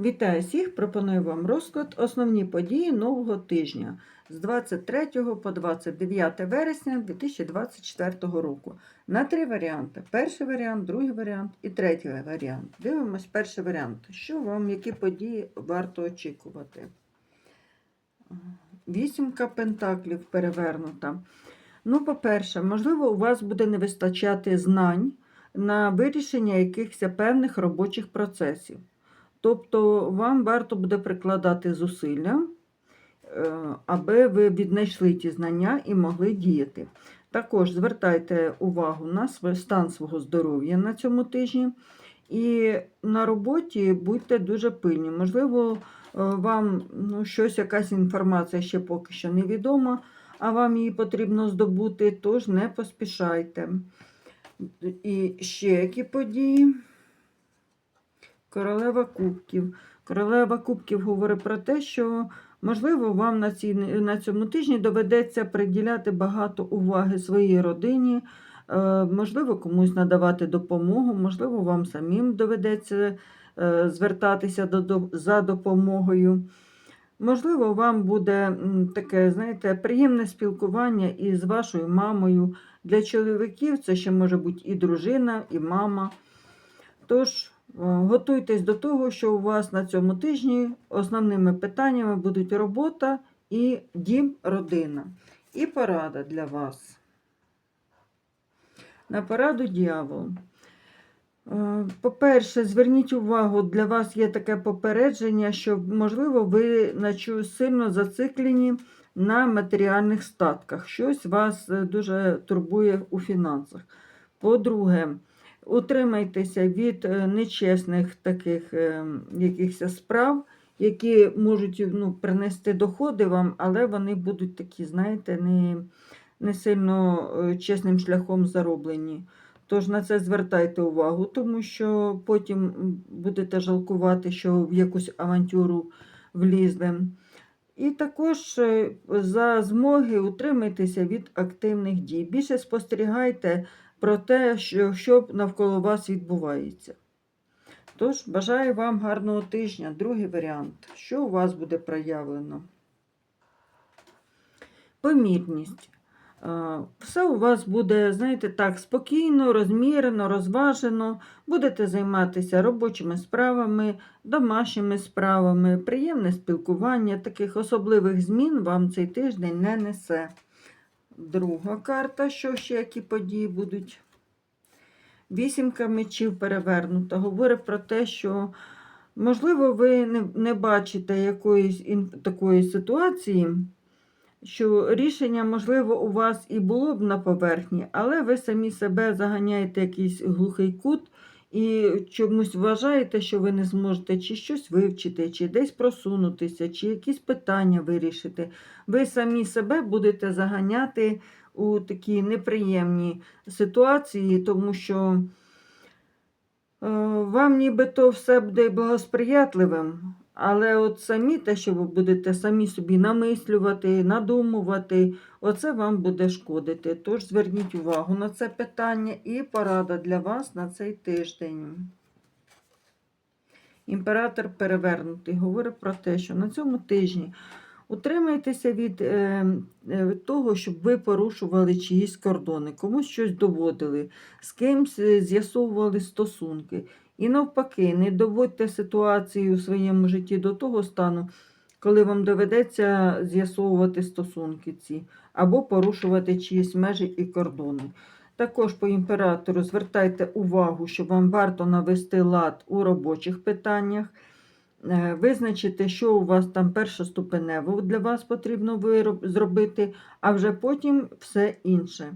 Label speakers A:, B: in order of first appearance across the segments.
A: Вітаю всіх! Пропоную вам розклад основні події нового тижня з 23 по 29 вересня 2024 року. На три варіанти: перший варіант, другий варіант і третій варіант. Дивимось перший варіант. Що вам, які події варто очікувати? Вісімка пентаклів перевернута. Ну, по-перше, можливо, у вас буде не вистачати знань на вирішення якихось певних робочих процесів. Тобто вам варто буде прикладати зусилля, е, аби ви віднайшли ті знання і могли діяти. Також звертайте увагу на стан свого здоров'я на цьому тижні. І на роботі будьте дуже пильні. Можливо, е, вам ну, щось, якась інформація ще поки що невідома, а вам її потрібно здобути, тож не поспішайте. І ще які події? Королева Кубків. Королева Кубків говорить про те, що, можливо, вам на, цій, на цьому тижні доведеться приділяти багато уваги своїй родині, е, можливо, комусь надавати допомогу, можливо, вам самим доведеться е, звертатися до, за допомогою. Можливо, вам буде таке, знаєте, приємне спілкування із вашою мамою. Для чоловіків це ще може бути і дружина, і мама. Тож, Готуйтесь до того, що у вас на цьому тижні основними питаннями будуть робота і дім, родина. І порада для вас. На пораду дьявол. Е, По-перше, зверніть увагу, для вас є таке попередження, що, можливо, ви начу сильно зациклені на матеріальних статках. Щось вас е, дуже турбує у фінансах. По-друге, Утримайтеся від е, нечесних таких е, якихось справ, які можуть ну, принести доходи вам, але вони будуть такі, знаєте, не, не сильно е, чесним шляхом зароблені. Тож на це звертайте увагу, тому що потім будете жалкувати, що в якусь авантюру влізли. І також за змоги утримайтеся від активних дій. Більше спостерігайте про те, що, що навколо вас відбувається. Тож, бажаю вам гарного тижня. Другий варіант. Що у вас буде проявлено? Помірність. Все у вас буде, знаєте, так, спокійно, розмірено, розважено. Будете займатися робочими справами, домашніми справами, приємне спілкування. Таких особливих змін вам цей тиждень не несе. Друга карта, що ще які події будуть. Вісімка мечів перевернута. Говорить про те, що, можливо, ви не не бачите якоїсь такої ситуації, що рішення, можливо, у вас і було б на поверхні, але ви самі себе заганяєте якийсь глухий кут і чомусь вважаєте, що ви не зможете чи щось вивчити, чи десь просунутися, чи якісь питання вирішити. Ви самі себе будете заганяти у такі неприємні ситуації, тому що е, вам нібито все буде благосприятливим. Але от самі те, що ви будете самі собі намислювати, надумувати, оце вам буде шкодити. Тож зверніть увагу на це питання і порада для вас на цей тиждень. Імператор перевернутий говорить про те, що на цьому тижні утримайтеся від е, е, того, щоб ви порушували чиїсь кордони, комусь щось доводили, з кимсь е, з'ясовували стосунки. І навпаки, не доводьте ситуацію у своєму житті до того стану, коли вам доведеться з'ясовувати стосунки ці, або порушувати чиїсь межі і кордони. Також по імператору звертайте увагу, що вам варто навести лад у робочих питаннях, е, визначити, що у вас там першоступенево для вас потрібно зробити, а вже потім все інше.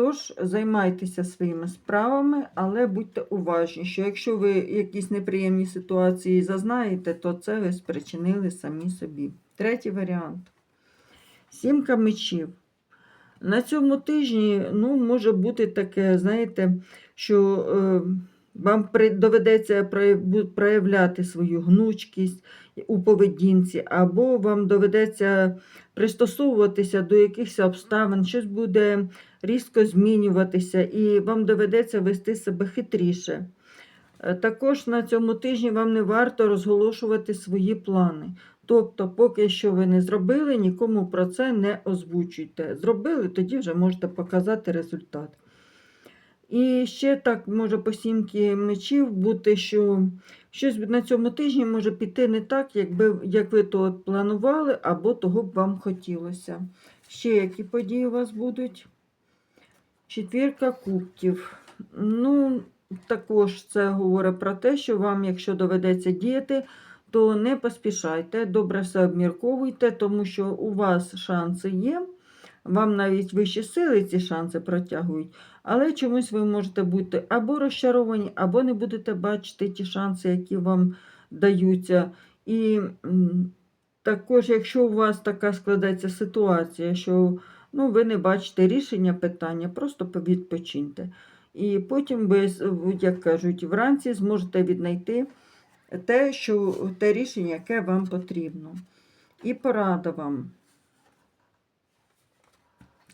A: Тож займайтеся своїми справами, але будьте уважні, що якщо ви якісь неприємні ситуації зазнаєте, то це ви спричинили самі собі. Третій варіант. Сімка мечів. На цьому тижні ну, може бути таке, знаєте, що е, вам доведеться проявляти свою гнучкість у поведінці, або вам доведеться пристосовуватися до якихось обставин, щось буде різко змінюватися, і вам доведеться вести себе хитріше. Е, Також на цьому тижні вам не варто розголошувати свої плани. Тобто, поки що ви не зробили, нікому про це не озвучуйте. Зробили, тоді вже можете показати результат. І ще так може по сімки мечів бути, що щось на цьому тижні може піти не так, якби, як ви то планували, або того б вам хотілося. Ще які події у вас будуть? Четвірка кубків. Ну, також це говорить про те, що вам, якщо доведеться діяти, то не поспішайте, добре все обмірковуйте, тому що у вас шанси є. Вам навіть вищі сили ці шанси протягують, але чомусь ви можете бути або розчаровані, або не будете бачити ті шанси, які вам даються. І також, якщо у вас така складеться ситуація, що ну, ви не бачите рішення питання, просто відпочиньте. І потім ви, як кажуть, вранці зможете віднайти те, що, те рішення, яке вам потрібно. І порада вам.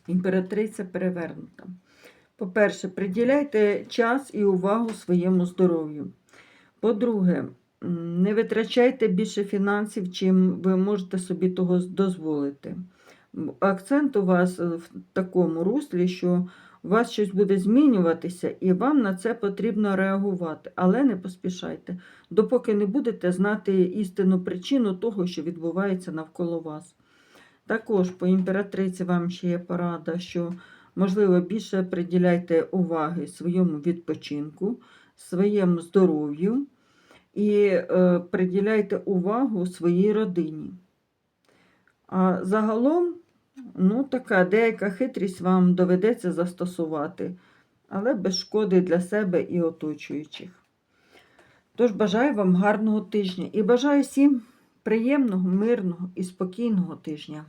A: Імператриця перевернута. По-перше, приділяйте час і увагу своєму здоров'ю. По-друге, не витрачайте більше фінансів, чим ви можете собі того дозволити. Акцент у вас е, в такому руслі, що у вас щось буде змінюватися, і вам на це потрібно реагувати, але не поспішайте, допоки не будете знати істинну причину того, що відбувається навколо вас. Також по імператриці вам ще є порада, що, можливо, більше приділяйте уваги своєму відпочинку, своєму здоров'ю і е, приділяйте увагу своїй родині. А загалом, ну, така деяка хитрість вам доведеться застосувати, але без шкоди для себе і оточуючих. Тож бажаю вам гарного тижня і бажаю всім приємного, мирного і спокійного тижня.